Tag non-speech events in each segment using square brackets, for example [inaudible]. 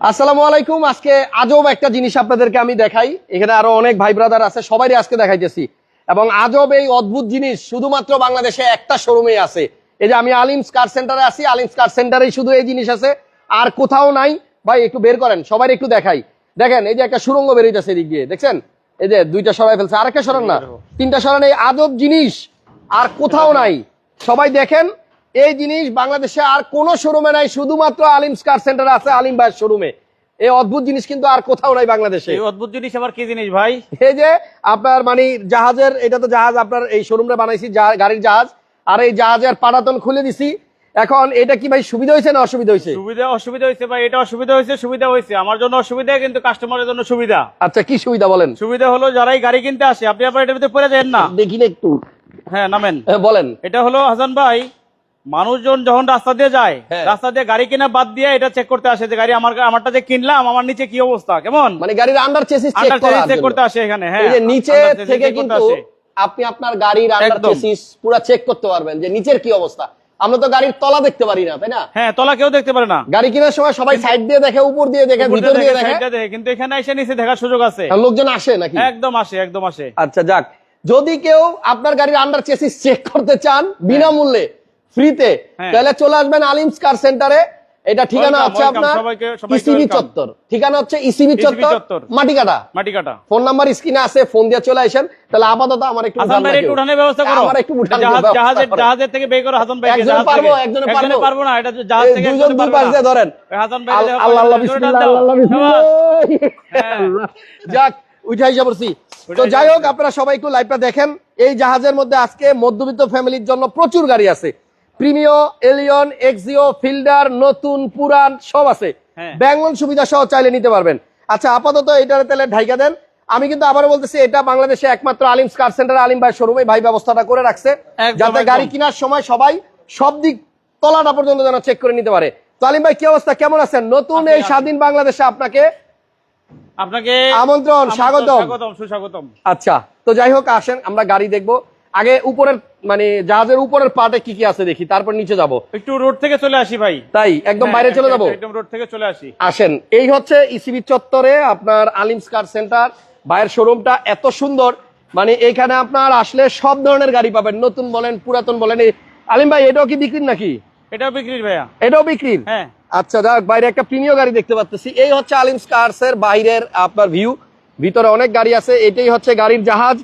আসসালামু আলাইকুম। আজকে আজব একটা জিনিস আপনাদেরকে আমি দেখাই। এখানে আরও অনেক ভাই ব্রাদার আছে সবাই আজকে দেখাইতেছি। এবং আজব এই অদ্ভুত জিনিস শুধুমাত্র বাংলাদেশে একটা শোরুমে আছে। এই যে আমি আলিমস কার সেন্টারে আছি, আলিমস কার সেন্টারেই শুধু এই জিনিস আছে। আর কোথাও নাই। ভাই, একটু বের করেন সবাই একটু দেখাই। দেখেন, এই যে একটা সুরঙ্গ বেরিয়েছে এদিক দিয়ে। দেখছেন? এই যে দুইটা সরাই ফেলছে। আরেকটা সরান না। তিনটা সরান, এই আজব জিনিস। আর কোথাও নাই। সবাই দেখেন এই জিনিস বাংলাদেশে আর কোন শোরুমে নাই শুধুমাত্র আলিম স্কার সেন্টার আছে আলিম ভাইয়ের শোরুমে এই অদ্ভুত জিনিস কিন্তু আর কোথাও নাই বাংলাদেশে। এই অদ্ভুত জিনিস আবার কি জিনিস ভাই? এই যে আপনার মানে জাহাজের এটা তো জাহাজ আপনার এই শোরুমটা বানাইছি গাড়ির জাহাজ আর এই জাহাজের পাটাতন খুলে দিছি। এখন এটা কি ভাই সুবিধা হয়েছে না অসুবিধা হয়েছে সুবিধা অসুবিধা হয়েছে ভাই এটা অসুবিধা হয়েছে সুবিধা হয়েছে আমার জন্য অসুবিধা কিন্তু কাস্টমারের জন্য সুবিধা। আচ্ছা কি সুবিধা বলেন? সুবিধা হলো যারাই গাড়ি কিনতে আসে আপনি আবার এটার ভিতরে পড়ে যান না। দেখি না একটু। হ্যাঁ নামেন। বলেন। এটা হলো হাসান ভাই মানুষজন যখন রাস্তা দিয়ে যায় হ্যাঁ। রাস্তা দিয়ে গাড়ি কেনা বাদ দিয়ে এটা চেক করতে আসে যে গাড়ি আমার আমারটা যে কিনলাম আমার নিচে কি অবস্থা? কেমন? মানে গাড়ির under chassis check under check করতে আসে এখানে হ্যাঁ নিচে থেকে কিন্তু। আপনি আপনার গাড়ির আন্ডার চেসিস পুরো চেক করতে পারবেন যে নিচের কি অবস্থা। আমরা তো গাড়ির তলা দেখতে পারি না তাই না? হ্যাঁ তলা কেউ দেখতে পারে না। গাড়ি কেনার সময় সবাই সাইড দিয়ে দেখে উপর দিয়ে দেখে ভিতর দিয়ে দেখে, কিন্তু এখানে এসে নিচে দেখার সুযোগ আছে। লোকজন আসে নাকি? একদম আসে একদম আসে। আচ্ছা যাক। যদি কেউ আপনার গাড়ির আন্ডার চেসিস চেক করতে চান বিনামূল্যে ফ্রিতে হ্যাঁ। তাহলে চলে আসবেন আলিমস কার সেন্টারে। এটা ঠিকানা welcome, আপনার ইসিবি চত্বর। ঠিকানা হচ্ছে ইসিবি চত্বর চত্বর। মাটিকাটা। মাটি কাটা ফোন নাম্বার স্ক্রিনে আছে ফোন দিয়ে চলে আসেন। তাহলে আপাতত আমার একটু হাসান ভাই একটু উঠানের ব্যবস্থা করো। আমার একটু উঠানের ব্যবস্থা জাহাজের। জাহাজের থেকে বের করো হাসান ভাই একজনে পারব, একজনে পারব। পারব না এটা জাহাজ থেকে দুজন দুই পাশ দিয়ে ধরেন। হাসান ভাই আল্লাহ আল্লাহ বিসমিল্লাহ। আল্লাহ বিসমিল্লাহ। হ্যাঁ। যাক উঠাই যা পড়ছি তো যাই হোক আপনারা সবাই একটু লাইভটা দেখেন। এই জাহাজের মধ্যে আজকে মধ্যবিত্ত ফ্যামিলির জন্য প্রচুর গাড়ি আছে। প্রিমিও এলিয়ন এক্সিও ফিল্ডার নতুন পুরান সব আছে। হ্যাঁ। ব্যাঙ্গন সুবিধা সহ চাইলে নিতে পারবেন। আচ্ছা আপাতত এটার তাহলে ঢাইকা দেন। আমি কিন্তু আবারও বলতেছি এটা বাংলাদেশে একমাত্র আলিম কার সেন্টার আলিম ভাই শোরুমে ভাই ব্যবস্থাটা করে রাখছে। যাতে গাড়ি কেনার সময় সবাই সব দিক তলাটা পর্যন্ত যেন চেক করে নিতে পারে। তো আলিম ভাই কি অবস্থা? কেমন আছেন? নতুন এই স্বাধীন বাংলাদেশে আপনাকে আপনাকে আমন্ত্রণ, স্বাগতম। স্বাগতম সুস্বাগতম। আচ্ছা তো যাই হোক আসেন আমরা গাড়ি দেখব। আগে উপরের মানে জাহাজের উপরের পার্টে কি কি আছে দেখি তারপর নিচে যাব। একটু রোড থেকে চলে আসি ভাই। তাই? একদম বাইরে চলে যাব? একদম রোড থেকে চলে আসি। আসেন। এই হচ্ছে ইসিবি চত্বরে আপনার আলিমস কার সেন্টার। বাইরের শোরুমটা এত সুন্দর। মানে এখানে আপনার আসলে সব ধরনের গাড়ি পাবেন। নতুন বলেন পুরাতন বলেন। আলিম ভাই এটাও কি বিক্রির নাকি? এটাও বিক্রির ভাইয়া। এটাও বিক্রির? হ্যাঁ। আচ্ছা যাক বাইরে একটা প্রিমিয় গাড়ি দেখতে পাচ্ছি এই হচ্ছে আলিমস কার্স এর বাইরের আপনার ভিউ ভিতরে অনেক গাড়ি আছে। এটাই হচ্ছে গাড়ির জাহাজ।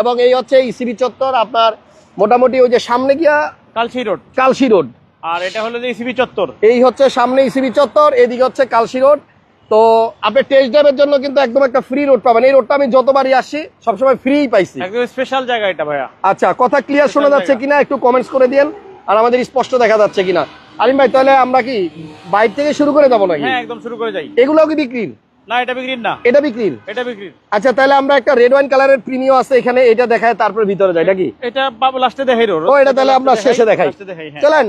এবং এই হচ্ছে ইসিবি চত্বর আপনার মোটামুটি ওই যে সামনে গিয়া কালসি রোড। কালসি রোড। আর এটা হলো যে ইসিবি চত্বর। এই হচ্ছে সামনে ইসিবি চত্বর এদিকে হচ্ছে কালসি রোড। তো আপনি টেস্ট ড্রাইভের জন্য কিন্তু একদম একটা ফ্রি রোড পাবেন। এই রোডটা আমি যতবারই আসি সবসময় ফ্রি পাইছি। একদম স্পেশাল জায়গা এটা ভাইয়া। আচ্ছা কথা ক্লিয়ার শোনা যাচ্ছে কিনা একটু কমেন্টস করে দিন আর আমাদের স্পষ্ট দেখা যাচ্ছে কিনা। আলিম ভাই তাহলে আমরা কি বাইক থেকে শুরু করে যাব নাকি? হ্যাঁ একদম শুরু করে যাই। এগুলোও কি বিক্রির? না এটা বিক্রির না। এটা বিক্রির? এটা বিক্রির। আচ্ছা তাহলে আমরা একটা রেড ওয়াইন কালারের প্রিমিও আছে এখানে এটা দেখায় তারপর ভিতরে যাই নাকি? এটা বাবু লাস্টে দেখাই ও এটা তাহলে আমরা শেষে দেখাই লাস্টে দেখাই হ্যাঁ। চলেন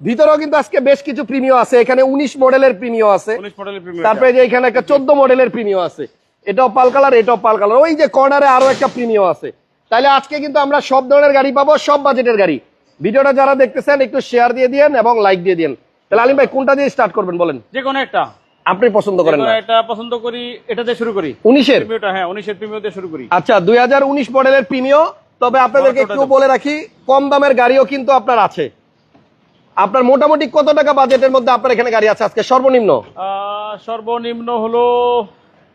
ভিতরেও কিন্তু আজকে বেশ কিছু প্রিমিও আছে এখানে উনিশ মডেলের প্রিমিও আছে। 19 মডেলের প্রিমিয়াম তারপরে যে এখানে একটা চোদ্দ মডেলের প্রিমিও আছে। এটাও পাল কালার এটাও পাল কালার ওই যে কর্নারে আরও একটা প্রিমিও আছে। তাহলে আজকে কিন্তু আমরা সব ধরনের গাড়ি পাবো সব বাজেটের গাড়ি। ভিডিওটা যারা দেখতেছেন একটু শেয়ার দিয়ে দিন এবং লাইক দিয়ে দিন তাহলে আলিম ভাই কোনটা দিয়ে স্টার্ট করবেন বলেন? যে কোনো একটা। আপনি পছন্দ করেন না? একটা পছন্দ করি এটা দিয়ে শুরু করি। উনিশের? প্রিমিয়ামটা হ্যাঁ 19 এর প্রিমিয়াম দিয়ে শুরু করি। আচ্ছা দুই মডেলের প্রিমিও তবে আপনাদেরকে একটু বলে রাখি কম দামের গাড়িও কিন্তু আপনার আছে। আপনার মোটামুটি কত টাকা বাজেটের মধ্যে আপনার এখানে গাড়ি আছে? আজকে সর্বনিম্ন? সর্বনিম্ন হলো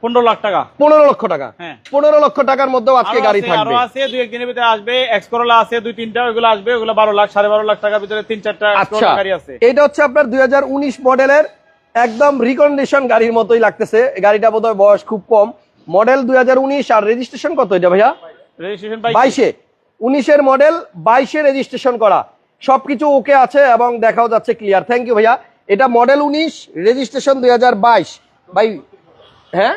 15 লাখ টাকা। পনেরো লক্ষ টাকা। হ্যাঁ। পনেরো লক্ষ টাকার মধ্যেও আজকে গাড়ি থাকবে। আরও আছে দুই একদিনের ভিতরে আসবে। এক্স করোলা আছে দুই তিনটা ওগুলো আসবে ওগুলো বারো লাখ সাড়ে বারো লাখ টাকার ভিতরে তিন চারটা আচ্ছা গাড়ি আছে। এটা হচ্ছে আপনার দুই হাজার উনিশ মডেলের একদম রিকন্ডিশন গাড়ির মতোই লাগতেছে। গাড়িটা বোধহয় বয়স খুব কম। মডেল দুই আর রেজিস্ট্রেশন কত এটা ভাইয়া? বাইশে। উনিশের মডেল বাইশে রেজিস্ট্রেশন করা। সবকিছু ওকে আছে এবং দেখাও যাচ্ছে ক্লিয়ার থ্যাংক ইউ ভাইয়া। এটা মডেল উনিশ রেজিস্ট্রেশন দুই ভাই হ্যাঁ?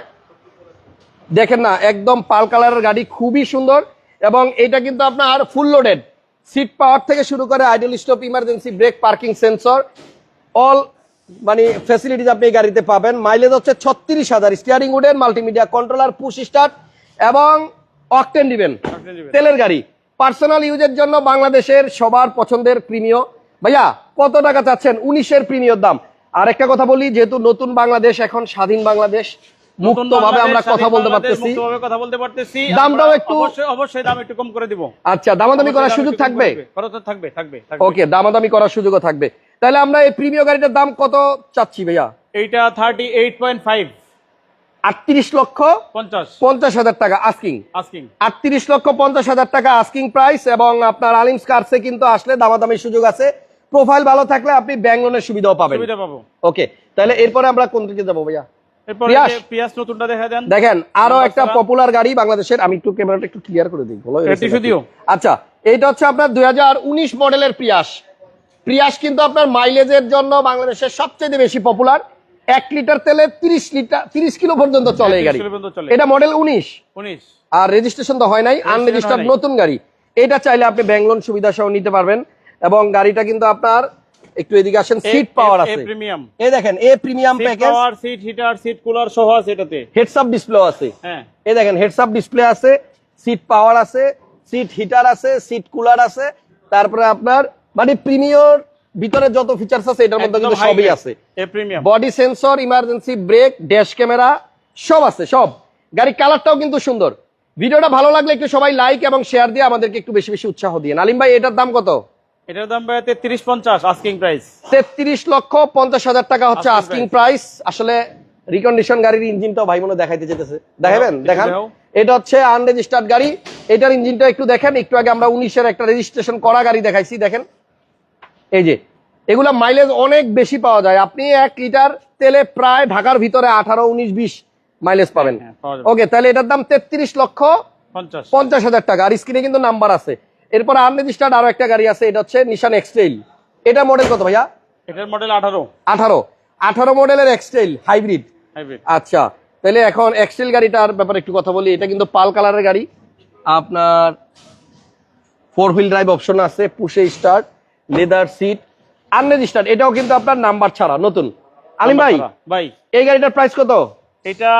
দেখেন না একদম পাল কালারের গাড়ি খুবই সুন্দর। এবং এটা কিন্তু আপনার ফুল লোডেড সিট পাওয়ার থেকে শুরু করে idle stop emergency brake parking sensor all মানে ফ্যাসিলিটিস আপনি এই গাড়িতে পাবেন। মাইলেজ হচ্ছে ছত্রিশ হাজার। Steering wooden multimedia controller push start এবং অকটেন দিবেন তেলের গাড়ি। পার্সোনাল ইউজের জন্য বাংলাদেশের সবার পছন্দের প্রিমিয় ভাইয়া কত টাকা চাচ্ছেন? উনিশের প্রিমিয়র দাম। আর একটা কথা বলি যেহেতু নতুন বাংলাদেশ এখন স্বাধীন বাংলাদেশ মুক্ত ভাবে আমরা কথা বলতে পারতেছি। মুক্তভাবে কথা বলতে পারতেছি। দামটাও একটু- অবশ্যই দাম একটু কম করে দিব। আচ্ছা দামাদামি করার সুযোগ থাকবে। ওকে দামাদামি করার সুযোগও থাকবে। তাহলে আমরা এই প্রিমিয় গাড়িটার দাম কত চাচ্ছি ভাইয়া? এইটা থার্টি এইট পয়েন্ট ফাইভ আটত্রিশ লক্ষ পঞ্চাশ। হাজার টাকা আস্কিং আস্কিং আটত্রিশ লক্ষ পঞ্চাশ হাজার টাকা আস্কিং প্রাইস এবং আপনার আলিম কার্সে কিন্তু আসলে দামাদামির সুযোগ আছে। প্রোফাইল ভালো থাকলে আপনি ব্যাংক লোনের সুবিধাও পাবেন। সুবিধা পাবো। ওকে তাহলে এরপরে আমরা কোন দিকে যাব ভাইয়া? এরপরে পিয়াস। যে পিয়াস নতুনটা দেখা দেন। দেখেন আরও একটা পপুলার গাড়ি বাংলাদেশের আমি একটু ক্যামেরাটা একটু ক্লিয়ার করে দিই। এটা। আচ্ছা এইটা হচ্ছে আপনার দুই হাজার উনিশ মডেলের প্রিয়াস প্রিয়াস কিন্তু আপনার মাইলেজের জন্য বাংলাদেশের সবচেয়ে বেশি পপুলার এক লিটার তেলে তিরিশ লিটার তিরিশ কিলো পর্যন্ত চলে গাড়ি। এটা মডেল উনিশ। আর রেজিস্ট্রেশন তো হয় নাই আনরেজিস্টার্ড নতুন গাড়ি। এটা চাইলে আপনি ব্যাংক লোন সুবিধা সহ নিতে পারবেন। এবং গাড়িটা কিন্তু আপনার একটু এদিকে আসেন সিট পাওয়ার আছে। প্রিমিয়াম এই দেখেন এ premium package power seat heater seat cooler সহ আছে এটাতে। হেডস আপ ডিসপ্লে আছে। হ্যাঁ। এই দেখেন হেডস আপ ডিসপ্লে আছে সিট পাওয়ার আছে সিট হিটার আছে সিট কুলার আছে। তারপরে আপনার মানে প্রিমিয়র ভিতরে যত ফিচার্স আছে এটার মধ্যে কিন্তু সবই আছে। Body sensor emergency brake dash camera সব আছে সব। গাড়ির কালারটাও কিন্তু সুন্দর। ভিডিওটা ভালো লাগলে একটু সবাই লাইক এবং শেয়ার দিয়ে আমাদেরকে একটু বেশি বেশি উৎসাহ দিয়ে আলিম ভাই এটার দাম কত? এটার দাম ভাই তেত্রিশ পঞ্চাশ আস্কিং প্রাইস তেত্রিশ লক্ষ পঞ্চাশ হাজার টাকা হচ্ছে আস্কিং প্রাইস আসলে রিকন্ডিশন গাড়ির ইঞ্জিনটাও ভাই মনে দেখাইতে যেতেছে। দেখাবেন দেখান। এটা হচ্ছে আনরেজিস্টার্ড গাড়ি। এটার ইঞ্জিনটা একটু দেখেন একটু আগে আমরা উনিশের একটা রেজিস্ট্রেশন করা গাড়ি দেখাইছি দেখেন। এই যে এগুলা মাইলেজ অনেক বেশি পাওয়া যায়। আপনি এক লিটার তেলে প্রায় ঢাকার ভিতরে আঠারো উনিশ বিশ মাইলেজ পাবেন। হ্যাঁ, পাওয়া যাবে। ওকে তাহলে এটার দাম তেত্রিশ লক্ষ পঞ্চাশ। হাজার টাকা। আর স্ক্রিনে কিন্তু নাম্বার আছে। এরপর আনরেজিস্টার্ড আরও একটা গাড়ি আছে এটা হচ্ছে নিশান এক্সটেইল এটা মডেল কত ভাইয়া? এটার মডেল আঠারো। আঠারো। আঠারো মডেলের হাইব্রিড হাইব্রিড আচ্ছা তাহলে এখন এক্সটেল গাড়িটার ব্যাপারে একটু কথা বলি। এটা কিন্তু পাল কালারের গাড়ি। আপনার ফোর হুইল ড্রাইভ অপশন আছে পুষে স্টার্ট লেদার সিট আনরেজিস্টার্ড এটাও কিন্তু আপনার নাম্বার ছাড়া নতুন। আলিম ভাই ভাই। এই গাড়িটার প্রাইস কত? এটা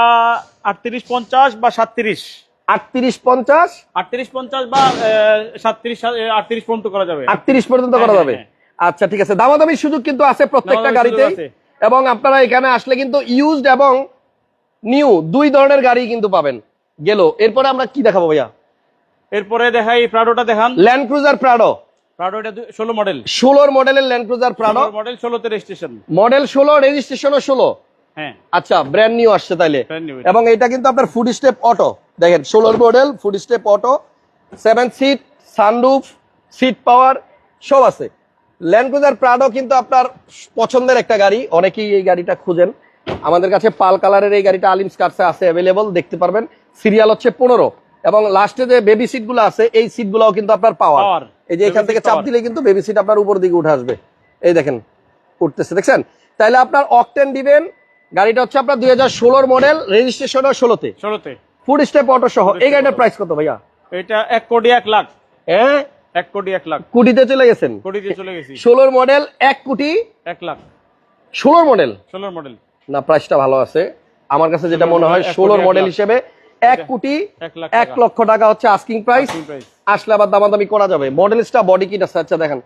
আটত্রিশ পঞ্চাশ বা সাতত্রিশ। আটত্রিশ পঞ্চাশ? আটত্রিশ পঞ্চাশ বা সাতত্রিশ আটত্রিশ পর্যন্ত করা যাবে। আটত্রিশ পর্যন্ত করা হ্যাঁ, যাবে। হ্যাঁ, আচ্ছা ঠিক আছে। দামাদামির সুযোগ কিন্তু আছে প্রত্যেকটা গাড়িতে এবং আপনারা এখানে আসলে কিন্তু ইউজড এবং নিউ দুই ধরনের গাড়ি কিন্তু পাবেন। গেল। এরপরে আমরা কি দেখাবো ভাইয়া? এরপরে দেখাই প্রাডোটা দেখান। ল্যান্ড ক্রুজার প্রাডো প্রাডো এটা ষোলো মডেল ষোলোর মডেলের land cruiser Prado model registration model রেজিস্ট্রেশনও হ্যাঁ। আচ্ছা ব্র্যান্ড নিউ আসছে তাইলে। এবং এটা কিন্তু আপনার ফুড স্টেপ অটো দেখেন ষোলোর model food step auto seat sunroof seat power সব আছে। ল্যান্ড ক্রুজার প্রাডো কিন্তু আপনার পছন্দের একটা গাড়ি। অনেকেই এই গাড়িটা খুঁজেন। আমাদের কাছে পাল কালারের এই গাড়িটা আলিম স্কার্সে আছে অ্যাভেলেবল দেখতে পারবেন। সিরিয়াল হচ্ছে পনেরো। এবং লাস্টে যে বেবি সিটগুলো আছে এই সিট গুলাও কিন্তু আপনার পাওয়ার। এই যে এখান থেকে চাপ দিলে কিন্তু বেবি সিট আপনার উপর দিকে উঠে আসবে। এই দেখেন উঠতেছে। দেখছেন? তাহলে আপনার অকটেন দিবেন। গাড়িটা হচ্ছে আপনার দুই হাজার ষোলোর মডেল রেজিস্ট্রেশন ষোলোতে। ষোলোতে। ফুড স্টেপ অটো সহ। এই গাড়িটার প্রাইস কত ভাইয়া? এটা এক কোটি এক লাখ। হ্যাঁ এক কোটি এক লাখ। কোটিতে চলে গেছেন? কোটি দিয়ে চলে গেছি। ষোলোর মডেল এক কোটি? এক লাখ। ষোলোর মডেল ষোলোর মডেল না প্রাইসটা ভালো আছে। আমার কাছে যেটা মনে হয় ষোলোর মডেল হিসেবে এক কোটি এক। লক্ষ টাকা হচ্ছে আস্কিং প্রাইস। আসলে আবার দামাদামি করা যাবে। মডেলসটা বডি কিট আছে। আচ্ছা দেখেন।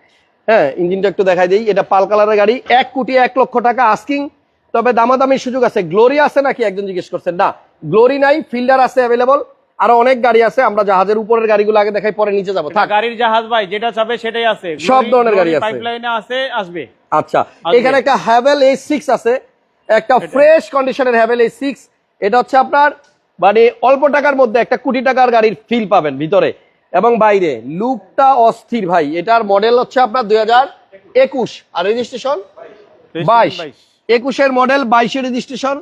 হ্যাঁ ইঞ্জিনটা একটু দেখাই দিই। এটা পাল কালারের গাড়ি। এক কোটি এক লক্ষ টাকা আস্কিং তবে দামাদামির সুযোগ আছে। গ্লোরি আছে নাকি? একজন জিজ্ঞেস করছেন না গ্লোরি নাই ফিল্ডার আছে অ্যাভেলেবল আরও অনেক গাড়ি আছে। আমরা জাহাজের উপরের গাড়িগুলো আগে দেখাই পরে নিচে যাব। গাড়ির জাহাজ ভাই যেটা চাবে সেটাই আছে। সব ধরনের গাড়ি আছে। পাইপলাইনে আছে আসবে। আচ্ছা এখানে একটা হ্যাভেল এই সিক্স আছে। একটা ফ্রেশ কন্ডিশনের হ্যাভেল এই সিক্স এটা হচ্ছে আপনার মানে অল্প টাকার মধ্যে একটা কোটি টাকার গাড়ির ফিল পাবেন ভিতরে। এবং বাইরে। লুকটা অস্থির ভাই। এটার মডেল হচ্ছে আপনার দুই হাজার একুশ। আর রেজিস্ট্রেশন বাইশ। একুশের মডেল বাইশের রেজিস্ট্রেশন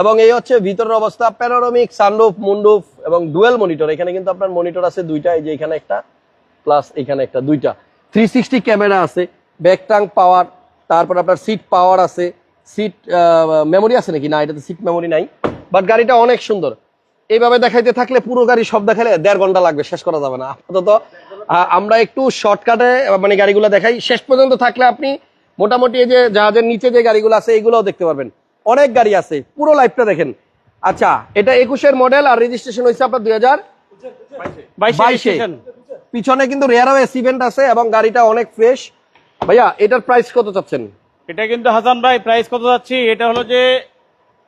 এবং এই হচ্ছে ভিতরের অবস্থা প্যানোরামিক সানরুফ মুন্ডুফ এবং ডুয়েল মনিটর এখানে কিন্তু আপনার মনিটর আছে দুইটা এই যে এখানে একটা প্লাস এখানে একটা দুইটা। থ্রি সিক্সটি ক্যামেরা আছে ব্যাক ট্রাঙ্ক পাওয়ার তারপর আপনার সিট পাওয়ার আছে। সিট মেমোরি আছে নাকি? না এটাতে সিট মেমোরি নাই। বাট গাড়িটা অনেক সুন্দর। এইভাবে দেখাইতে থাকলে পুরো গাড়ি সব দেখালে দেড় ঘণ্টা লাগবে শেষ করা যাবে না। আপাতত আমরা একটু শর্টকাটে মানে গাড়িগুলো দেখাই। শেষ পর্যন্ত থাকলে আপনি মোটামুটি এই যে জাহাজের নিচে যে গাড়িগুলো আছে এইগুলোও দেখতে পারবেন। অনেক গাড়ি আছে পুরো লাইফটা দেখেন। আচ্ছা এটা একুশের মডেল আর রেজিস্ট্রেশন হয়েছে আপনার দুই হাজার বাইশে বাইশে। পিছনে কিন্তু রেয়ারওয়ে সিভেন্ট আছে এবং গাড়িটা অনেক ফ্রেশ ভাইয়া এটার প্রাইস কত চাচ্ছেন? এটা কিন্তু হাসান ভাই প্রাইস কত যাচ্ছি? এটা হলো যে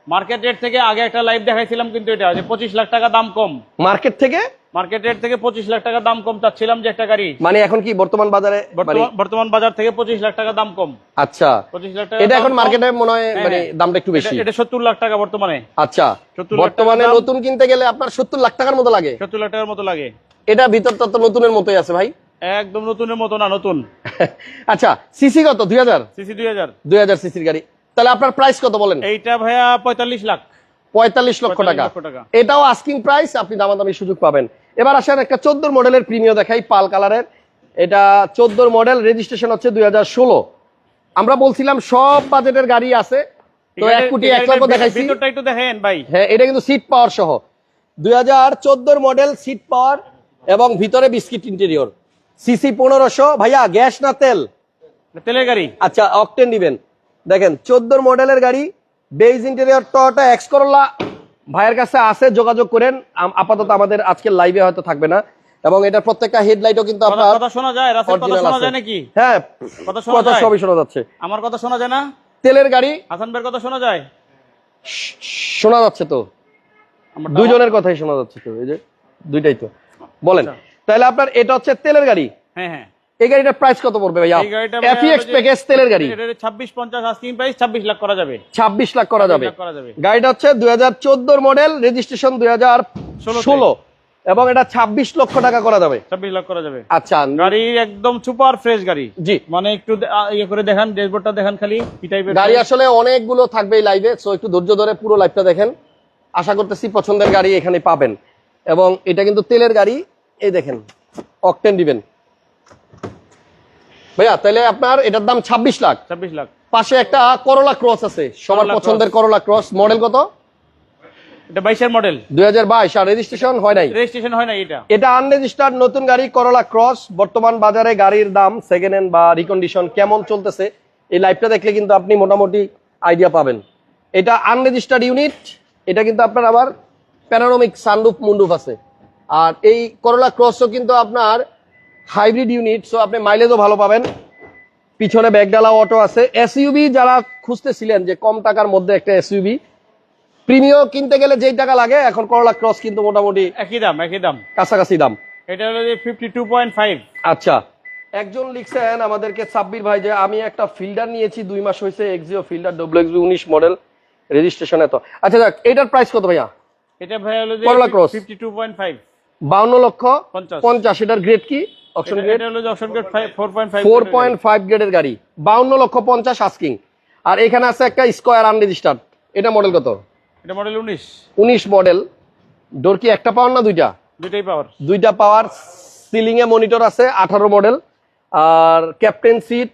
মার্কেট রেট থেকে আগে একটা লাইভ দেখাইছিলাম কিন্তু এটা যে পঁচিশ লাখ টাকা দাম কম। মার্কেট থেকে? মার্কেট রেট থেকে পঁচিশ লাখ টাকা দাম কম চাচ্ছিলাম যে একটা গাড়ি। মানে এখন কি বর্তমান বাজারে মানে বর্তমান- বর্তমান বাজার থেকে পঁচিশ লাখ টাকা দাম কম। আচ্ছা। পঁচিশ লাখ টাকা এটা এখন মার্কেটে মনে হয় হ্যাঁ, মানে হ্যাঁ। দামটা একটু বেশি। এটা- এটা সত্তর লাখ টাকা বর্তমানে। আচ্ছা। বর্তমানে নতুন কিনতে গেলে আপনার সত্তর লাখ টাকার মতো লাগে? সত্তর লাখ টাকার মতো লাগে। এটা ভিতরটা তো নতুনের মতোই আছে ভাই। একদম নতুনের মতো না নতুন। [laughs] আচ্ছা সিসি কত? দুই হাজার? সিসি দুই হাজার। দুই হাজার সিসির গাড়ি। তাহলে আপনার প্রাইস কত বলেন? এইটা ভাইয়া পঁয়তাল্লিশ লাখ। পঁয়তাল্লিশ লক্ষ টাকা। এটাও আস্কিং প্রাইস আপনি দামাদামি সুযোগ পাবেন। এবার আসেন একটা চোদ্দ মডেলের প্রিমিয় দেখাই পাল কালারের এটা চোদ্দোর মডেল রেজিস্ট্রেশন হচ্ছে দুই হাজার ষোলো। আমরা বলছিলাম সব বাজেটের গাড়ি আছে। তো এক কোটি এক লক্ষ দেখাইছি। একটু দেখেন ভাই। হ্যাঁ এটা কিন্তু সিট পাওয়ার সহ। দুই হাজার চোদ্দোর মডেল সিট পাওয়ার এবং ভিতরে বিস্কিট ইন্টেরিয়র সিসি পনেরোশো। ভাইয়া গ্যাস না তেল? তেলের গাড়ি। আচ্ছা অকটেন দিবেন দেখেন চোদ্দোর মডেলের গাড়ি base interior Toyota X Corolla ভাইয়ের কাছে আছে যোগাযোগ করেন। আপাতত আমাদের আজকের লাইভে হয়তো থাকবে না। এবং এটা প্রত্যেকটা হেডলাইটও কিন্তু আপনার কথা শোনা যায় রাসেল কথা শোনা যায় নাকি? হ্যাঁ কথা শোনা যায়? সবই শোনা যাচ্ছে। আমার কথা শোনা যায় না? তেলের গাড়ি। হাসান ভাইয়ের কথা শোনা যায়? শোনা যাচ্ছে তো। আমার দুইজনের কথাই শোনা যাচ্ছে তো এই যে দুইটাই তো। বলেন আচ্ছা। তাহলে আপনার এটা হচ্ছে তেলের গাড়ি। হ্যাঁ হ্যাঁ। এই গাড়িটার প্রাইস কত পড়বে ভাইয়া? এফিএক্স প্যাকেজ তেলের গাড়ি। ছাব্বিশ পঞ্চাশ আস্কিং প্রাইস ছাব্বিশ লাখ করা যাবে। ছাব্বিশ লাখ করা যাবে। গাড়িটা হচ্ছে দুই হাজার চোদ্দোর মডেল রেজিস্ট্রেশন দুই হাজার ষোলো। এবং এটা ছাব্বিশ লক্ষ টাকা করা যাবে। ছাব্বিশ লাখ করা যাবে। আচ্ছা। গাড়ি একদম সুপার ফ্রেশ গাড়ি। জি। মানে একটু ইয়ে করে দেখান ড্যাশবোর্ডটা দেখান খালি কি টাইপের গাড়ি আসলে অনেকগুলো থাকবে এই লাইভে সো একটু ধৈর্য ধরে পুরো লাইভটা দেখেন। আশা করতেছি পছন্দের গাড়ি এখানে পাবেন। এবং এটা কিন্তু তেলের গাড়ি এই দেখেন অকটেন দিবেন। ভাইয়া তাহলে আপনার এটার দাম ছাব্বিশ লাখ। ছাব্বিশ লাখ। পাশে একটা করলা ক্রস আছে সবার পছন্দের করলা ক্রস মডেল কত? এটা মডেল। আর রেজিস্ট্রেশন হয় নাই? রেজিস্ট্রেশন হয় না এটা। এটা আনরেজিস্টার্ড নতুন গাড়ি করলা ক্রস বর্তমান বাজারে গাড়ির দাম সেকেন্ড হ্যান্ড বা রিকন্ডিশন কেমন চলতেছে এই লাইভটা দেখলে কিন্তু আপনি মোটামুটি আইডিয়া পাবেন। এটা আনরেজিস্টার্ড ইউনিট এটা কিন্তু আপনার আবার প্যানারোমিক সানরুফ মুন্ডুফ আছে। আর এই করলা ক্রসও কিন্তু আপনার হাইব্রিড ইউনিট সো আপনি মাইলেজও ভালো পাবেন। পিছনে ব্যাগডালা অটো আছে। এসইউবি যারা খুঁজতেছিলেন যে কম টাকার মধ্যে একটা এসইউবি প্রিমিয় কিনতে গেলে যেই টাকা লাগে এখন করলা ক্রস কিন্তু মোটামুটি একই দাম একই দাম। কাছাকাছি দাম। এটা হলো যে আচ্ছা একজন লিখছেন আমাদেরকে সাব্বির ভাই যে আমি একটা ফিল্ডার নিয়েছি দুই মাস হয়েছে এক্সিও ফিল্ডার ডব্লিউ এক্সিও উনিশ মডেল রেজিস্ট্রেশন এত আচ্ছা যাক এটার প্রাইস কত ভাইয়া? এটা ভাই হলো যে Corolla cross। Fifty two point five বাউন্ন লক্ষ পঞ্চাশ। পঞ্চাশ এটার গ্রেড কি? অপশন গ্রেড এটা হলো option grade four point five four point five গ্রেডের গাড়ি। বাউন্ন লক্ষ পঞ্চাশ আস্কিং আর এখানে আছে একটা স্কোয়ার আনরেজিস্টার্ড এটা মডেল কত? এটা মডেল উনিশ। উনিশ মডেল ডোর কি একটা পাওয়ার না দুইটা? দুইটাই পাওয়ার দুইটা পাওয়ার সিলিং এ মনিটর আছে আঠারো মডেল আর ক্যাপ্টেন সিট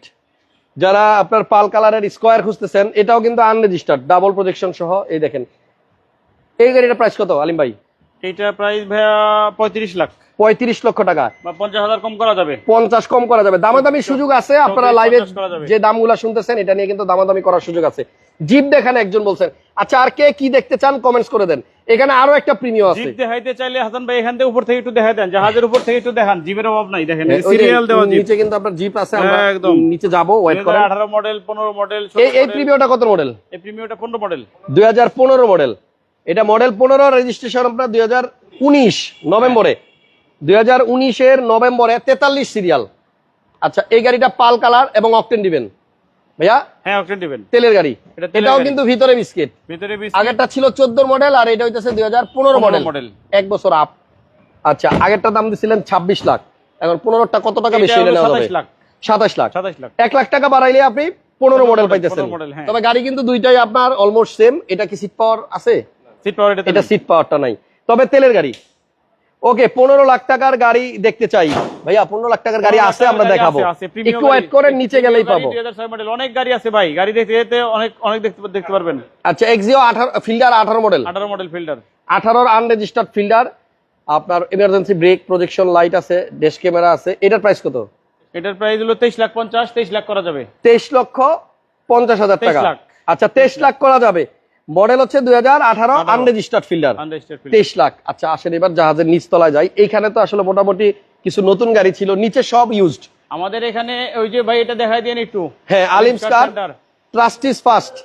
যারা আপনার পাল কালারের স্কোয়ার খুঁজতেছেন এটাও কিন্তু আনরেজিস্টার্ড ডাবল প্রজেকশন সহ এই দেখেন। এই গাড়িটার প্রাইস কত আলিম ভাই? এইটা প্রাইস ভাইয়া পঁয়ত্রিশ লাখ। পঁয়ত্রিশ লক্ষ টাকা। পঞ্চাশ হাজার কম করা যাবে। পঞ্চাশ কম করা যাবে। দামাদামি সুযোগ আছে আপনারা লাইভে। যে দামগুলা শুনতেছেন এটা নিয়ে কিন্তু দামাদামি করার সুযোগ আছে। জিপ দেখান একজন বলছেন। আচ্ছা আর কে কি দেখতে চান কমেন্টস করে দেন। এখানে আরও একটা প্রিমিয়াম আছে। জিপ দেখাইতে চাইলে হাসান ভাই এখান থেকে উপর থেকে একটু দেখাই দেন। জাহাজের উপর থেকে একটু দেখান জিপের অভাব নাই দেখেন। সিরিয়াল দেওয়া জিপ। নিচে কিন্তু আপনার জিপ আছে আমরা একদম। নিচে যাব ওয়েট করেন। আঠারো মডেল পনেরো মডেল এই এই প্রিমিয়ামটা কত মডেল এই প্রিমিয়ামটা পনেরো মডেল দুই হাজার পনেরো মডেল এটা মডেল পনেরো রেজিস্ট্রেশন আপনার দুই হাজার উনিশ নভেম্বরে। দুই হাজার উনিশের নভেম্বরে তেতাল্লিশ সিরিয়াল। আচ্ছা এই গাড়িটা পাল কালার এবং অকটেন দিবেন। ভাইয়া? হ্যাঁ দিবেন। তেলের গাড়ি। এটাও কিন্তু ভিতরে বিস্কিট। ভিতরে আগেরটা ছিল চোদ্দ মডেল আর এটা হইতেছে দুই হাজার পনেরো মডেল। মডেল। এক বছর আপ আচ্ছা আগেরটা দাম দিছিলেন ছাব্বিশ লাখ। এখন পনেরোটা কত টাকা বেশি সাতাশ লাখ। সাতাশ লাখ। এক লাখ টাকা বাড়াইলে আপনি পনেরো মডেল পাইতেছেন। 15 model, হ্যাঁ। তবে গাড়ি কিন্তু দুইটাই আপনার অলমোস্ট সেম এটা কি সিট পাওয়ার আছে? সিট পাওয়ার এটা এটা সিট পাওয়ারটা নাই। তবে তেলের গাড়ি। ওকে পনেরো লাখ টাকার গাড়ি দেখতে চাই। ভাইয়া পনেরো লাখ টাকার গাড়ি আছে আমরা দেখাবো। একটু ওয়েট করেন নিচে গেলেই পাবো। মডেল অনেক গাড়ি আছে ভাই। গাড়ি দেখতে যেতে অনেক অনেক দেখতে দেখতে পারবেন। আচ্ছা এক্সিও আঠারো ফিল্ডার আঠারো মডেল আঠারো মডেল ফিল্টার আঠারোর আনরেজিস্টার্ড ফিল্ডার আপনার ইমার্জেন্সি ব্রেক প্রজেকশন লাইট আছে ডেশ ক্যামেরা আছে। এটার প্রাইস কত? এটার প্রাইস হলো তেইশ লাখ পঞ্চাশ তেইশ লাখ করা যাবে। তেইশ লক্ষ পঞ্চাশ হাজার 23 টাকা। আচ্ছা তেইশ লাখ। করা যাবে। মডেল হচ্ছে দুই হাজার আঠারো আনরেজিস্টার্ড ফিল্ডার তেইশ লাখ। আচ্ছা আসেন এবার জাহাজের নিচতলায় যাই। এইখানে তো আসলে মোটামুটি কিছু নতুন গাড়ি ছিল নিচে সব ইউজড আমাদের এখানে ওই যে ভাই এটা দেখাই দেন একটু। হ্যাঁ Alim star Center। Trust is first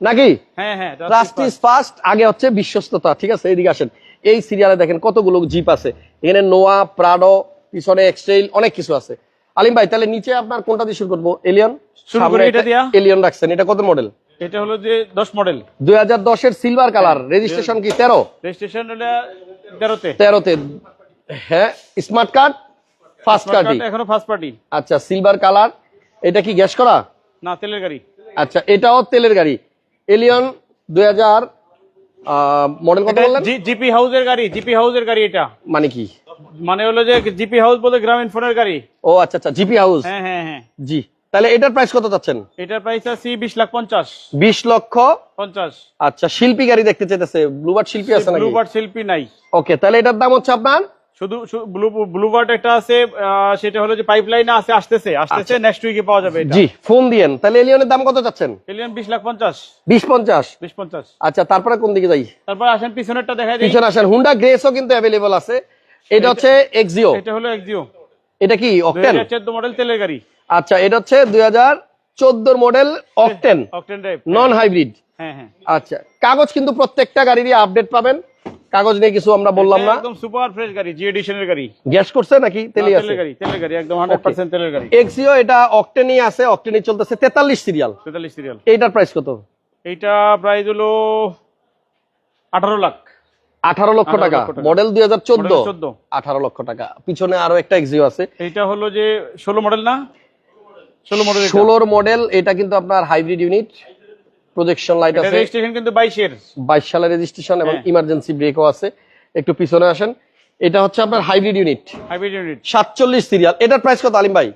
নাকি? হ্যাঁ হ্যাঁ ট্রাস্ট ইজ ফার্স্ট আগে হচ্ছে বিশ্বস্ততা ঠিক আছে? এইদিকে আসেন। এই সিরিয়ালে দেখেন কতগুলো জিপ আছে। এখানে নোয়া প্রাডো পিছনে এক্সটেইল অনেক কিছু আছে। আলিম ভাই তাহলে নিচে আপনার কোনটা দিয়ে শুরু করব? এলিয়ন? এলিয়ন রাখছেন। এটা কত মডেল এটা হলো যে দশ মডেল। দুই হাজার দশের সিলভার কালার রেজিস্ট্রেশন কি তেরো? রেজিস্ট্রেশন হলো তেরোতে। তেরোতে। হ্যাঁ স্মার্ট কার্ড ফার্স্ট কার্ডই এখনও ফার্স্ট পার্টি আচ্ছা সিলভার কালার এটা কি গ্যাস করা? না তেলের গাড়ি। আচ্ছা এটাও তেলের গাড়ি। এলিয়ন দুই হাজার মডেল কত বললেন? জিপি হাউসের গাড়ি জিপি হাউসের গাড়ি এটা। মানে কি? মানে হলো যে জিপি হাউস বলতে গ্রামীণ ফোনের গাড়ি। ও আচ্ছা আচ্ছা জিপি হাউস হ্যাঁ হ্যাঁ হ্যাঁ। জি। তাহলে এটার প্রাইস কত চাচ্ছেন? এটার প্রাইস আছে বিশ লাখ পঞ্চাশ। বিশ লক্ষ? পঞ্চাশ। আচ্ছা শিল্পী গাড়ি দেখতে চাইতেছে। ব্লুবার্ড শিল্পী আছে নাকি? ব্লুবার্ড শিল্পী নাই। ওকে তাহলে এটার দাম হচ্ছে আপনার? শুধু ব্লু ব্লুবার্ড একটা আছে সেটা হলো যে পাইপলাইন আছে আসতেছে। আসতেছে নেক্সট উইকে পাওয়া যাবে এটা। জি ফোন দিয়েন। তাহলে এলিয়নের দাম কত চাচ্ছেন? এলিয়ন বিশ লাখ পঞ্চাশ। বিশ পঞ্চাশ? বিশ পঞ্চাশ। আচ্ছা তারপরে কোন দিকে যাই? তারপর আসেন পিছনেরটা দেখা দিই। পিছনে আসেন হুন্ডা গ্রেসও কিন্তু অ্যাভেলেবল আছে। এটা হচ্ছে এক্সিও এটা হলো এক্সিও এটা কি অকটেন হাজার চোদ্দ মডেল তেলের গাড়ি। আচ্ছা এটা হচ্ছে দুই হাজার চোদ্দোর মডেল অকটেন নন হাইব্রিড আচ্ছা কাগজ কিন্তু প্রত্যেকটা গাড়িরই আপডেট পাবেন। কাগজ নিয়ে কিছু আমরা বললাম না। একদম সুপার ফ্রেশ গাড়ি জি এডিশনের গাড়ি। গ্যাস করছে নাকি? আছে তেলের গাড়ি তেলের গাড়ি একদম হান্ড্রেড পার্সেন্ট তেলের গাড়ি। এক্সিও এটা অকটেনই আছে অকটেনই চলতেছে তেতাল্লিশ সিরিয়াল তেতাল্লিশ সিরিয়াল এইটার প্রাইস কত? এইটা প্রাইস হলো আঠারো লাখ। আঠারো লক্ষ 18 টাকা। লক্ষ টাকা। মডেল দুই হাজার চোদ্দ। Model 14 আঠারো লক্ষ টাকা। পিছনে আরও একটা এক্সিও আছে। এইটা হলো যে ষোলো মডেল না? ষোলোর মডেল এটা কিন্তু আপনার হাইব্রিড ইউনিট প্রজেকশন লাইট আছে। রেজিস্ট্রেশন কিন্তু সালের রেজিস্ট্রেশন এবং হ্যাঁ। ইমার্জেন্সি ব্রেকও আছে। একটু পিছনে আসেন। এটা হচ্ছে আপনার হাইব্রিড ইউনিট হাইব্রিড ইউনিট সাতচল্লিশ সিরিয়াল এটার প্রাইস কত আলিম ভাই?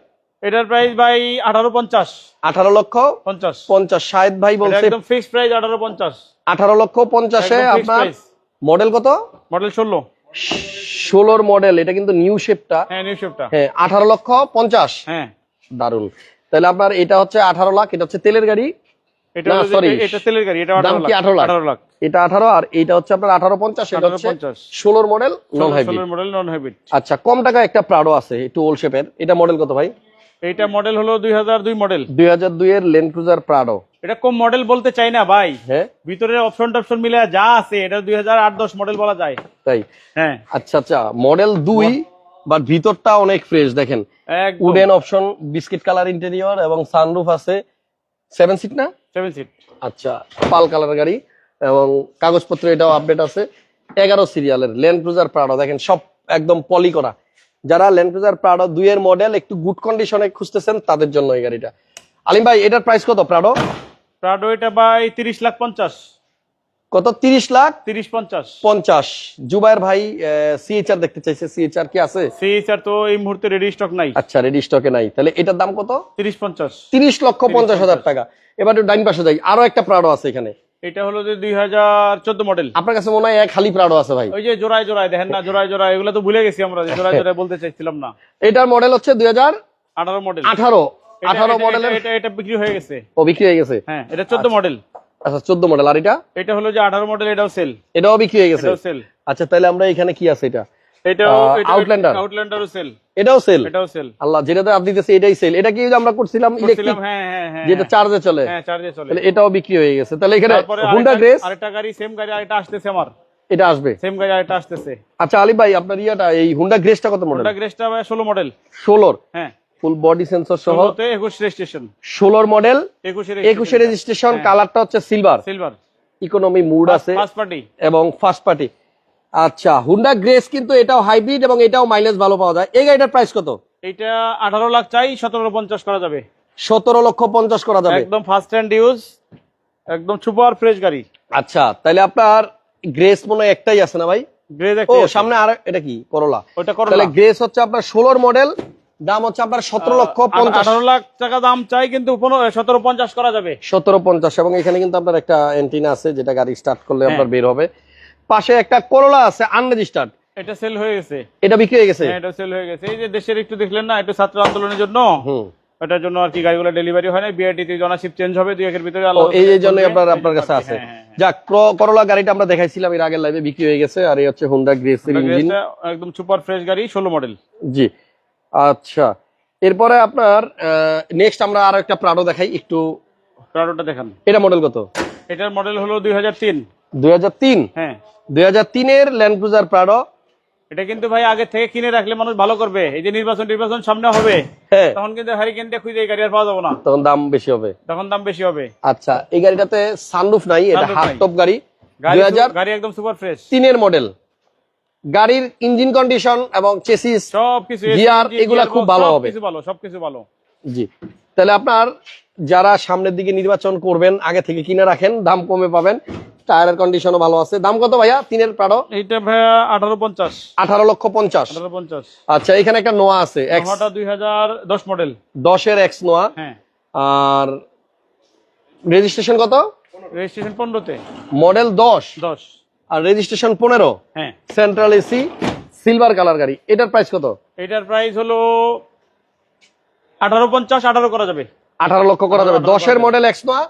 এটার প্রাইস ভাই আঠারো পঞ্চাশ। আঠারো লক্ষ পঞ্চাশ। পঞ্চাশ। শাহেদ ভাই বলছে একদম ফিক্সড প্রাইস আঠারো পঞ্চাশ। আঠারো লক্ষ পঞ্চাশে একদম আপনার মডেল কত? মডেল ষোলো। ষোলোর মডেল এটা কিন্তু নিউ শেপটা হ্যাঁ নিউ শেপটা হ্যাঁ আঠারো লক্ষ পঞ্চাশ। হ্যাঁ। দারুণ তাহলে আপনার এটা হচ্ছে আঠারো লাখ এটা হচ্ছে তেলের গাড়ি? এটা। এটা তেলের গাড়ি এটা দাম আঠারো কি লাখ 18 লাখ? লাখ। এটা আঠারো আর এটা হচ্ছে আপনার আঠারো পঞ্চাশ এটা হচ্ছে 1850 ষোলোর model non hybrid model non hybrid আচ্ছা কম টাকা একটা প্রাডো আছে একটু ওল্ড শেপের এটা মডেল কত ভাই? এইটা মডেল হলো দুই হাজার দুই মডেল দুই হাজার দুই এর লেন ক্রুজার প্রাডো এটা কম মডেল বলতে চাই না ভাই। হ্যাঁ? ভিতরে অপশন টপশন মিলে যা আছে এটা দুই হাজার আট দশ মডেল বলা যায়। তাই? হ্যাঁ। আচ্ছা আচ্ছা মডেল দুই বাট ভিতরটা অনেক ফ্রেশ দেখেন। Wooden option biscuit colour interior এবং সানরুফ আছে। সেভেন সিট না? সেভেন সিট আচ্ছা পাল কালার গাড়ি এবং কাগজপত্র এটাও আপডেট আছে। এগারো সিরিয়ালের ল্যান্ড ক্রুজার প্রাডো দেখেন সব একদম পলি করা। যারা ল্যান্ড ক্রুজার প্রাডো দুইয়ের মডেল একটু গুড কন্ডিশনে খুঁজতেছেন তাদের জন্য এই গাড়িটা। আলিম ভাই এটার প্রাইস কত প্রাডো প্রাডো এটা ভাই তিরিশ লাখ পঞ্চাশ। কত? তিরিশ লাখ? তিরিশ পঞ্চাশ। পঞ্চাশ। জুবাইর ভাই সিএচআর দেখতে চাইছে। সিএচআর কি আছে? সিএইচআর তো এই মুহূর্তে রেডি স্টক নাই। আচ্ছা রেডি স্টকে নাই। তাহলে এটার দাম কত? তিরিশ পঞ্চাশ। তিরিশ লক্ষ পঞ্চাশ হাজার টাকা। এবার ডাইন পাশে যাই। আরও একটা প্রাডো আছে এখানে। এটা হলো যে দুই হাজার চোদ্দ মডেল আপনার কাছে মনে হয় এক খালি প্রাডো আছে ভাই। ওই যে জোড়ায় জোড়ায় দেখেন না জোড়ায় জোড়ায় এগুলো তো ভুলে গেছি আমরা যে জোড়ায় জোড়ায় বলতে চাইছিলাম না। এটার মডেল হচ্ছে দুই হাজার আঠারো মডেল আঠারো। আঠারো মডেলের এটা এটা বিক্রি হয়ে গেছে। ও বিক্রি হয়ে গেছে। হ্যাঁ এটা চোদ্দ মডেল আচ্ছা চোদ্দ মডেল আর এটা? এটা হলো যে আঠারো মডেল এটাও সেল এটাও বিক্রি হয়ে গেছে? এটাও সেল আচ্ছা তাহলে আমরা এখানে কি আছে এটা? এটাও Outlander? আউটল্যান্ডারও সেল এটাও সেল এটাও সেল আল্লাহ যেটাতে আপনি দিতেছে এটাই সেল এটা কি আমরা করছিলাম ইলেকট্রিক হ্যাঁ হ্যাঁ হ্যাঁ যেটা চার্জে চলে। হ্যাঁ চার্জে চলে। তাহলে এটাও বিক্রি হয়ে গেছে। তাহলে এখানে হুন্ডা গ্রেস আরেকটা গাড়ি সেম গাড়ি আরেকটা আসতেছে আমার। এটা আসবে? সেম গাড়ি আরেকটা আসতেছে। আচ্ছা আলী ভাই আপনার ইয়েটা এই হুন্ডা গ্রেসটা কত মডেল হোন্ডা গ্রেসটা ভাই ষোলো মডেল ষোলোর? হ্যাঁ। ফুল বডি সেন্সর সহ ষোলোর মডেল একুশে রেজিস্ট্রেশন কালারটা হচ্ছে সিলভার সিলভার ইকোনমি মুড আছে। ফার্স্ট পার্টি এবং ফার্স্ট পার্টি আচ্ছা হুন্ডা গ্রেস কিন্তু এটাও হাইব্রিড এবং এটাও মাইলেজ ভালো পাওয়া যায়। এই গাড়িটার প্রাইস কত? এটা আঠারো লাখ চাই সতেরো পঞ্চাশ করা যাবে। সতেরো লক্ষ পঞ্চাশ করা যাবে। একদম ফার্স্ট হ্যান্ড ইউজ একদম সুপার ফ্রেশ গাড়ি। আচ্ছা তাহলে আপনার গ্রেস মনে হয় একটাই আছে না ভাই? গ্রেজ ও সামনে আর এটা কি? করলা ওটা করো তাহলে গ্রেস হচ্ছে আপনার ষোলোর মডেল দাম হচ্ছে আপনার সতেরো লক্ষ আঠারো লাখ টাকা দাম চাই কিন্তু সতেরো পঞ্চাশ করা যাবে। সতেরো পঞ্চাশ এবং এখানে কিন্তু আপনার একটা অ্যান্টিনা আছে যেটা গাড়ি স্টার্ট করলে হ্যাঁ। আপনার বের হবে। পাশে একটা করলা আছে আনরেজিস্টার্ড এটা সেল হয়ে গেছে। এটা বিক্রি হয়ে গেছে? হ্যাঁ এটা সেল হয়ে গেছে। এই যে দেশের একটু দেখলেন না একটু ছাত্র আন্দোলনের জন্য? জন্য আর কি গাড়িগুলো ডেলিভারি হয় না বিআরটিতে জনাশিপ চেঞ্জ হবে দুই একের ভিতরে এই করবে। আপনার আপনার কাছে আছে। হ্যাঁ। যাক করলা গাড়িটা আমরা দেখাইছিলাম এর আগের লাইভে বিক্রি হয়ে গেছে আর এই হচ্ছে হুন্ডা ইঞ্জিন একদম সুপার ফ্রেশ গাড়ি ষোলো মডেল জি। আচ্ছা। এরপরে আপনার নেক্সট আমরা আরও একটা প্রাডো দেখাই একটু প্রাডোটা দেখান। এটা মডেল কত? এটার মডেল হলো দুই হাজার তিন। দুই হাজার তিন? হ্যাঁ। দুই হাজার তিনের ল্যান্ড ক্রুজার প্রাডো এটা কিন্তু ভাই আগে থেকে কিনে রাখলে মানুষ ভালো করবে। এই যে নির্বাচন নির্বাচন সামনে হবে হ্যাঁ। তখন কিন্তু হারিকেন দিয়ে খুঁজে এই গাড়ি আর পাওয়া যাবে না। তখন দাম বেশি হবে। তখন দাম বেশি হবে। আচ্ছা এই গাড়িটাতে সানরুফ নাই এটা হাফ টপ গাড়ি। গাড়ি দুই হাজার গাড়ি একদম সুপার ফ্রেশ তিনের মডেল গাড়ির ইঞ্জিন কন্ডিশন এবং চেসিস সবকিছু Gear এগুলা খুব ভালো হবে। ভালো সবকিছু ভালো। জি। তাহলে আপনার যারা সামনের দিকে নির্বাচন করবেন আগে থেকে কিনে রাখেন দাম কমে পাবেন টায়ারের কন্ডিশনও ভালো আছে। দাম কত ভাইয়া? তিনের প্রাডো এইটা ভাইয়া আঠারো পঞ্চাশ। আঠারো লক্ষ পঞ্চাশ। আঠারো পঞ্চাশ। আচ্ছা এখানে একটা নোয়া আছে দুই হাজার দশ মডেল দশের এক্স নোয়া। হ্যাঁ। আর রেজিস্ট্রেশন কত? রেজিস্ট্রেশন পনেরোতে। মডেল দশ। দশ। আর রেজিস্ট্রেশন পনেরো। হ্যাঁ। সেন্ট্রাল এসি সিলভার কালার গাড়ি। এটার প্রাইস কত? এটার প্রাইস হলো আঠারো পঞ্চাশ আঠারো করা যাবে। আঠারো লক্ষ করা যাবে। দশের মডেল এক্স নোয়া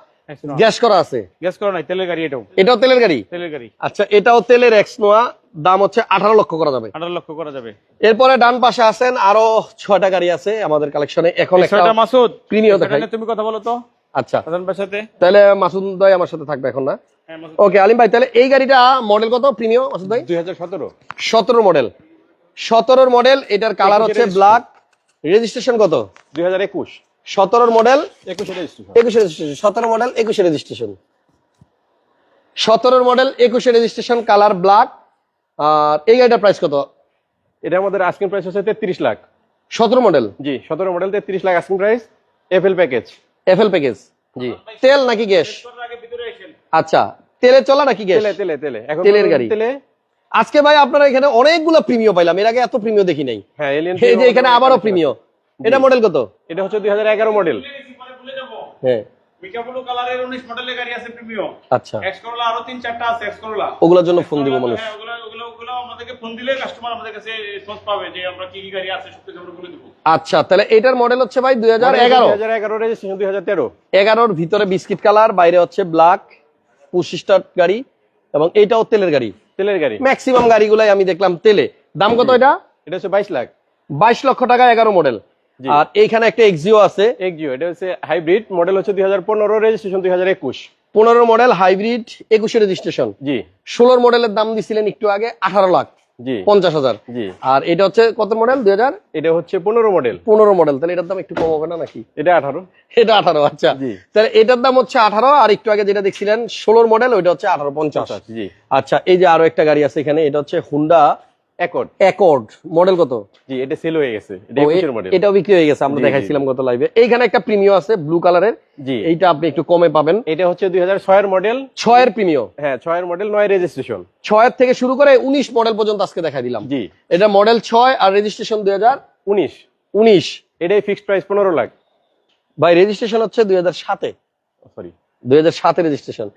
গ্যাস করা আছে। গ্যাস করা নাই তেলের গাড়ি এটাও। এটাও তেলের গাড়ি? তেলের গাড়ি। আচ্ছা এটাও তেলের এক্স নোয়া দাম হচ্ছে আঠারো লক্ষ করা যাবে। আঠারো লক্ষ করা যাবে। এরপরে ডান পাশে আছেন আরও ছয়টা গাড়ি আছে আমাদের কালেকশনে এখন একটা মাসুদ দেখাই। তুমি কথা বলো তো। আচ্ছা। সাথে। তাহলে মাসুদ ভাই আমার সাথে থাকবে এখন না? ওকে আলিম ভাই তাহলে এই গাড়িটা মডেল কত? প্রিমিয় মাসুদ ভাই? দুই হাজার সতেরো। সতেরো মডেল সতেরোর মডেল এটার কালার হচ্ছে ব্ল্যাক রেজিস্ট্রেশন কত? দুই হাজার একুশ। সতেরোর মডেল একুশে রেজিস্ট্রেশন একুশে রেজিস্ট্রেশন সতেরো মডেল একুশে রেজিস্ট্রেশন সতেরোর মডেল একুশে রেজিস্ট্রেশন কালার ব্ল্যাক আর এই গাড়িটার প্রাইস কত? এটা আমাদের আস্কিং প্রাইস হচ্ছে তেত্রিশ লাখ। সতেরো মডেল জি সতেরো মডেল তেত্রিশ lakh asking price FL package FL package জি। তেল নাকি গ্যাস? করার আগে ভিতরে আসেন। আচ্ছা তেলে চলা নাকি গ্যাস? তেলে তেলে তেলে। এখন তেলের গাড়ি। তেলে। আজকে ভাই আপনারা এখানে অনেকগুলো প্রিমিয় পাইলাম এর আগে এত প্রিমিয় দেখি নাই। হ্যাঁ এলিয়ান এই যে এখানে আবারও প্রিমিয় এটা মডেল কত? এটা হচ্ছে দুই হাজার এগারো মডেল পরে ভুলে যাব হ্যাঁ। মিকা ব্লু কালারের উনিশ মডেলের গাড়ি আছে আচ্ছা। এক্স করলা আরও তিন চারটা আছে এক্স করলা ওগুলোর জন্য ফোন দিব মানুষ। হ্যাঁ ওগুলো ওগুলো ওগুলো আমাদেরকে ফোন দিলে কাস্টমার আমাদের কাছে রেসপন্স পাবে যে আমরা কি কি গাড়ি আছে সবকিছু আমরা বলে দেবো। আচ্ছা তাহলে এটার মডেল হচ্ছে ভাই দুই হাজার এগারো। দুই হাজার এগারো রেজিস্ট্রেশন দুই হাজার তেরো। এগারোর ভিতরে বিস্কিট কালার বাইরে হচ্ছে ব্ল্যাক গাড়ি এবং এটাও তেলের গাড়ি। তেলের গাড়ি। ম্যাক্সিমাম গাড়িগুলাই আমি দেখলাম তেলে। দাম কত এটা? এটা হচ্ছে বাইশ লাখ। বাইশ লক্ষ টাকা এগারো মডেল আর এইখানে একটা এক্সিও আছে। এক্সিও এটা হচ্ছে হাইব্রিড মডেল হচ্ছে দুই হাজার পনেরো রেজিস্ট্রেশন দুই হাজার একুশ। পনেরো মডেল হাইব্রিড একুশে রেজিস্ট্রেশন জি। ষোলোর মডেলের দাম দিছিলেন একটু আগে আঠারো লাখ। পঞ্চাশ হাজার। আর এটা হচ্ছে কত মডেল দুই হাজার? এটা হচ্ছে পনেরো মডেল পনেরো মডেল তাহলে এটার দাম একটু কম হবে না নাকি? এটা আঠারো। এটা আঠারো আচ্ছা। তাহলে এটার দাম হচ্ছে আঠারো আর একটু আগে যেটা দেখছিলেন ষোলোর মডেল ওইটা হচ্ছে আঠারো পঞ্চাশ। জি। আচ্ছা এই যে আরও একটা গাড়ি আছে এখানে এটা হচ্ছে হুন্ডা একট অ্যাকর্ড মডেল কত? জি এটা সেল হয়ে গেছে। এটা ও, এ- মডেল এটাও বিক্রি হয়ে গেছে আমরা। দেখাইছিলাম গত লাইভে এইখানে একটা প্রিমিয় আছে ব্লু কালারের জি। এইটা আপনি একটু কমে পাবেন। এটা হচ্ছে দুই হাজার ছয়ের মডেল ছয়ের প্রিমিয় হ্যাঁ ছয়ের মডেল নয় রেজিস্ট্রেশন ছয়ের থেকে শুরু করে উনিশ মডেল পর্যন্ত আজকে দেখাই দিলাম। জি। এটা মডেল ছয় আর রেজিস্ট্রেশন দুই হাজার উনিশ। উনিশ। এটাই ফিক্সড প্রাইস পনেরো লাখ। ভাই রেজিস্ট্রেশন হচ্ছে দুই হাজার সাতে। সরি দুই হাজার সাতে রেজিস্ট্রেশন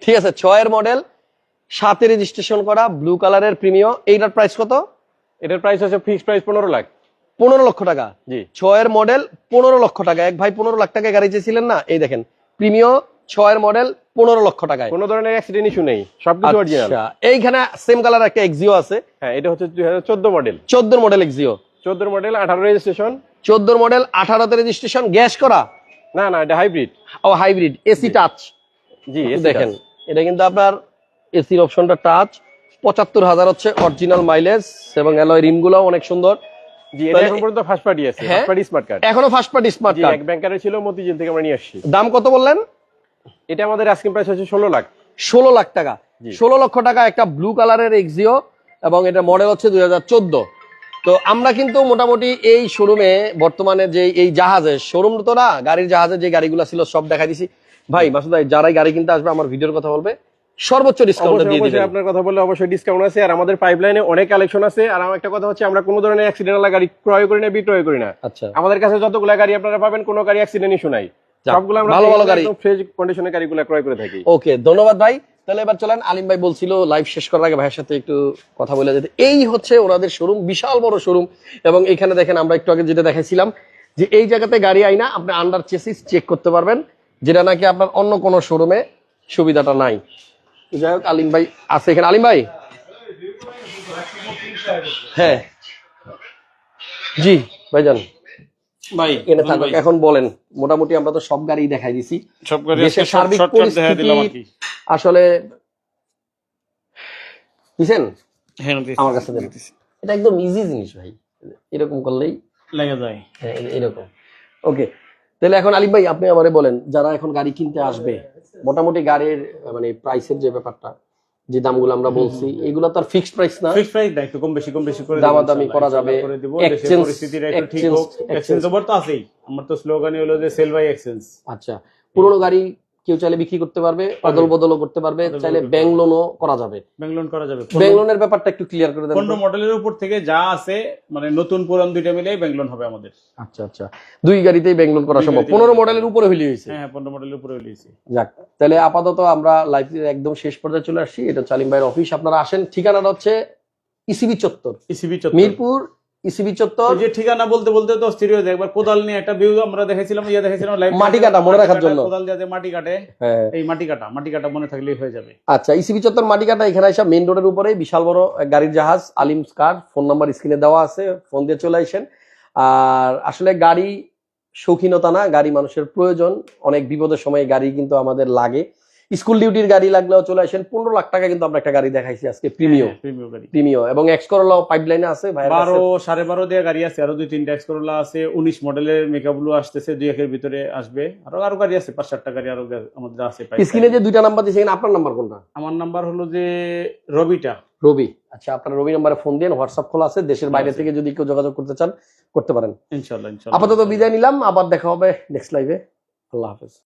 ঠিক আছে ছয়ের মডেল সাতে রেজিস্ট্রেশন করা ব্লু কালারের প্রিমিয় এইটার প্রাইস কত? এটার প্রাইস হচ্ছে ফিক্সড প্রাইস পনেরো লাখ। পনেরো লক্ষ টাকা। জি। ছয়ের মডেল পনেরো লক্ষ টাকা। এক ভাই পনেরো লাখ টাকায় গাড়ি চেয়েছিলেন না? এই দেখেন প্রিমিয় ছয়ের মডেল পনেরো লক্ষ টাকায়। কোনো ধরনের অ্যাক্সিডেন্ট ইস্যু নেই সবকিছু অরিজিনাল আচ্ছা এইখানে সেম কালার একটা এক্সিও আছে। হ্যাঁ এটা হচ্ছে দুই হাজার চোদ্দ মডেল চোদ্দোর মডেল এক্সিও চোদ্দোর মডেল আঠারো রেজিস্ট্রেশন চোদ্দোর মডেল আঠারোতে রেজিস্ট্রেশন গ্যাস করা? না না এটা হাইব্রিড ও হাইব্রিড এসি টাচ জি দেখেন এটা কিন্তু আপনার এসির অপশনটা টাচ পঁচাত্তর হাজার হচ্ছে অরিজিনাল মাইলেজ এবং অ্যালয় রিমগুলো অনেক সুন্দর। এখন ফার্স্ট পার্টি হ্যাঁ? স্মার্ট এখনও ফার্স্ট পার্টি স্মার্ট কার্ড ব্যাংকারে ছিল মতিঝিল থেকে আমরা নিয়ে আসছি। দাম কত বললেন? এটা আমাদের আস্কিং প্রাইস হচ্ছে ষোলো লাখ। ষোলো লাখ টাকা। ষোলো লক্ষ টাকা একটা ব্লু কালারের এক্সিও এবং এটা মডেল হচ্ছে দুই হাজার চোদ্দ। তো আমরা কিন্তু মোটামুটি এই শোরুমে বর্তমানে যে এই জাহাজে শোরুম তো না গাড়ির জাহাজে যে গাড়িগুলো ছিল সব দেখা দিছি। ভাই মাসুদ ভাই যারাই গাড়ি কিনতে আসবে আমার ভিডিওর কথা বলবে। সর্বোচ্চ ডিসকাউন্ট দিয়ে দিবেন। আপনার কথা বললে অবশ্যই ডিসকাউন্ট আছে। আর আমাদের পাইপলাইনে অনেক কালেকশন আছে। আর আমার একটা কথা হচ্ছে আমরা কোনো ধরনের অ্যাক্সিডেন্ট গাড়ি ক্রয় করি না বিক্রয় করি না। আচ্ছা। আমাদের কাছে যতগুলো গাড়ি আপনারা পাবেন কোনো গাড়ি অ্যাক্সিডেন্ট ইস্যু নাই। সবগুলো আমরা ভালো ভালো গাড়ি। ফ্রেশ কন্ডিশনের গাড়িগুলো ক্রয় করে থাকি। ওকে ধন্যবাদ ভাই। তাহলে এবার চলেন আলিম ভাই বলছিল লাইভ শেষ করার আগে ভাইয়ের সাথে একটু কথা বলে যেতে এই হচ্ছে ওনাদের শোরুম বিশাল বড় শোরুম এবং এখানে দেখেন আমরা একটু আগে যেটা দেখাইছিলাম যে এই জায়গাতে গাড়ি আইনা আপনি আন্ডার চেসিস চেক করতে পারবেন যেটা নাকি আপনার অন্য কোনো শোরুমে সুবিধাটা নাই। যাই হোক আলিম ভাই আছে এখানে। আলিম ভাই? হ্যাঁ। জি ভাইজান। ভাই থাকুক এখন বলেন। মোটামুটি আমরা তো সব গাড়ি দেখাই দিছি। সব গাড়ি দেশের সার্বিক আসলে দিছেন? হ্যাঁ আমার কাছে এটা একদম ইজি জিনিস ভাই। এরকম করলেই লেগে যায়। হ্যাঁ, এরকম। ওকে তাহলে এখন আলিম ভাই আপনি আমারে বলেন যারা এখন গাড়ি কিনতে আসবে মোটামুটি গাড়ির মানে প্রাইসের যে ব্যাপারটা যে দামগুলো আমরা বলছি এগুলো তো আর ফিক্সড প্রাইস না। ফিক্স প্রাইস না একটু কম বেশি কম বেশি করে দাম দামি করা যাবে। এক্সচেঞ্জ পরিস্থিতির পরিস্থিতিটা একটু ঠিক হোক। এক্সচেঞ্জ ওভার তো আছেই। আমার তো স্লোগানই হলো যে সেল বাই এক্সচেঞ্জ আচ্ছা পুরনো গাড়ি কেউ চাইলে বিক্রি করতে পারবে অদল বদলও করতে পারবে চাইলে ব্যাংক লোনও করা যাবে। ব্যাংলোন করা যাবে। ব্যাংক লোনের ব্যাপারটা একটু ক্লিয়ার করে দেন পনেরো মডেলের উপর থেকে যা আছে মানে নতুন পুরান দুইটা মিলে ব্যাংলোন হবে আমাদের। আচ্ছা আচ্ছা। দুই গাড়িতেই ব্যাংক লোন করা সম্ভব। পনেরো মডেলের উপরে হইলে হয়েছে। হ্যাঁ পনেরো মডেলের উপরে লিয়েছি যাক তাহলে আপাতত আমরা লাইভ একদম শেষ পর্যায়ে চলে আসছি। এটা চালিম ভাইয়ের অফিস আপনারা আসেন। ঠিকানাটা হচ্ছে ইসিবি চত্বর। ইসিবি চত্বর। মিরপুর ইসিবি চত্বর। ওই যে ঠিকানা বলতে বলতে তো একবার কোদাল নিয়ে একটা ভিউ আমরা দেখেছিলাম ইয়ে দেখেছিলাম live মাটি কাটা মনে রাখার জন্য। কোদাল দিয়ে মাটি কাটে হ্যাঁ। এই মাটি কাটা মাটি কাটা মনে থাকলেই হয়ে যাবে। আচ্ছা ইসিবি চত্বর মাটিকাটা এখানে এসে মেইন রোডের উপরে বিশাল বড় গাড়ির জাহাজ আলিম কার ফোন নাম্বার স্ক্রিনে দেওয়া আছে ফোন দিয়ে চলে আসেন। আর আসলে গাড়ি শৌখিনতা না গাড়ি মানুষের প্রয়োজন অনেক বিপদের সময় গাড়ি কিন্তু আমাদের লাগে। স্কুল ডিউটির গাড়ি লাগলেও চলে আসেন পনেরো লাখ টাকা কিন্তু আমরা একটা গাড়ি দেখাইছি আজকে প্রিমিয়ম প্রিমিয়াম প্রিমিয়ম এবং এক্স করলাও পাইপলাইনে আছে বারো সাড়ে বারো দিয়ে গাড়ি আছে আরও দুই তিনটা এক্সকরোলা আছে উনিশ মডেলের মেকআপগুলো আসতেছে দুই একের ভিতরে আসবে। আরও আরও গাড়ি আছে পাঁচ সাতটা গাড়ি আরও আমাদের আছে স্ক্রিনে যে দুইটা নাম্বার দিয়েছেন আপনার নাম্বার কোনটা? আমার নাম্বার হলো যে রবিটা। রবি। আচ্ছা আপনার রবি নাম্বারে ফোন দিন হোয়াটসঅ্যাপ খোলা আছে দেশের বাইরে থেকে যদি কেউ যোগাযোগ করতে চান করতে পারেন। ইনশাল্লাহ ইনশাল্লাহ। আপাতত বিদায় নিলাম আবার দেখা হবে নেক্সট লাইভে আল্লাহ হাফেজ।